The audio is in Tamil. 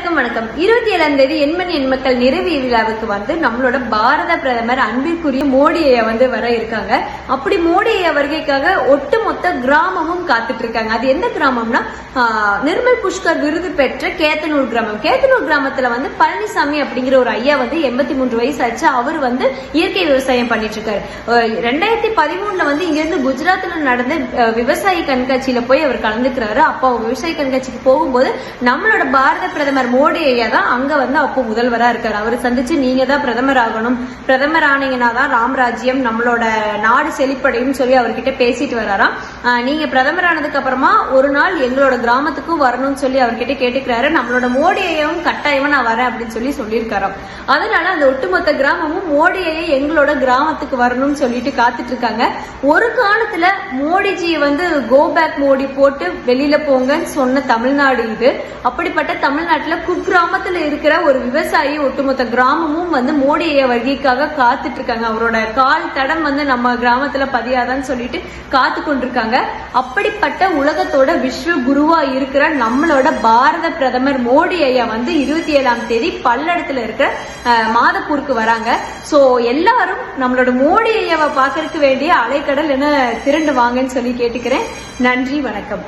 அனைவருக்கும் வணக்கம். இருபத்தி ஏழாம் தேதி எண்மணி எண்மக்கள் நிறைவு விழாவுக்கு வந்து நம்மளோட பாரத பிரதமர் அன்பிற்குரிய மோடி ஐயா வந்து வர இருக்காங்க. அப்படி மோடி ஐயா வருகைக்காக ஒட்டுமொத்த கிராமமும் காத்துட்டு இருக்காங்க. அது எந்த கிராமம்னா நிர்மல் புஷ்கர் விருது பெற்ற கேத்தனூர் கிராமம். கேத்தனூர் கிராமத்துல வந்து பழனிசாமி அப்படிங்கிற ஒரு ஐயா வந்து எண்பத்தி மூன்று வயசு ஆச்சு. அவர் வந்து இயற்கை விவசாயம் பண்ணிட்டு இருக்காரு. ரெண்டாயிரத்தி பதிமூணுல வந்து இங்கிருந்து குஜராத்ல நடந்த அஹ், விவசாயி கண்காட்சியில போய் அவர் கலந்துக்கிறாரு. அப்போ விவசாய கண்காட்சிக்கு போகும்போது நம்மளோட பாரத பிரதமர் மோடி ஐயா தான் அங்க வந்து அப்போ முதல்வரா இருக்காரு. அவர் சந்திச்சு நீங்க தான் பிரதமர் ஆகணும். பிரதமர் ஆனீங்கன்னா தான் ராம்ராஜ்யம் நம்மளோட நாடு செழிப்படையும் சொல்லி அவர்கிட்ட பேசிட்டு வராராம். நீங்க பிரதமர் ஆனதுக்கு அப்புறமா ஒரு நாள் எங்களோட கிராமத்துக்கும் வரணும்னு சொல்லி அவர்கிட்ட கேட்டுக்கிறாரு. நம்மளோட மோடி ஐயாவும் கட்டாயமா நான் வரேன் அப்படின்னு சொல்லி சொல்லியிருக்காராம். அதனால அந்த ஒட்டுமொத்த கிராமமும் மோடி ஐயா எங்களோட கிராமத்துக்கு வரணும்னு சொல்லிட்டு காத்துட்டு இருக்காங்க. ஒரு காலத்துல மோடிஜி வந்து கோ பேக் மோடி போட்டு வெளியில போங்கன்னு சொன்ன தமிழ்நாடு இது. அப்படிப்பட்ட தமிழ்நாட்டுல குக்கிராமத்துல இருக்கிற ஒரு விவசாயி ஒட்டுமொத்த கிராமமும் வந்து மோடி ஐயா வருகைக்காக காத்துட்டு இருக்காங்க அவரோட கால் தடம் வந்து நம்ம கிராமத்துல பதியாதான்னு சொல்லிட்டு காத்து கொண்டிருக்காங்க. அப்படிப்பட்ட உலகத்தோட விஸ்வ குருவா இருக்கிற நம்மளோட பாரத பிரதமர் மோடி ஐயா வந்து இருபத்தி ஏழாம் தேதி பல்லடத்துல இருக்கிற மாதப்பூருக்கு வராங்க. சோ எல்லாரும் நம்மளோட மோடி ஐயாவை பார்க்கறதுக்கு வேண்டிய அலைக்கடல் என திரண்டு வாங்கன்னு சொல்லி கேட்டுக்கிறேன். நன்றி வணக்கம்.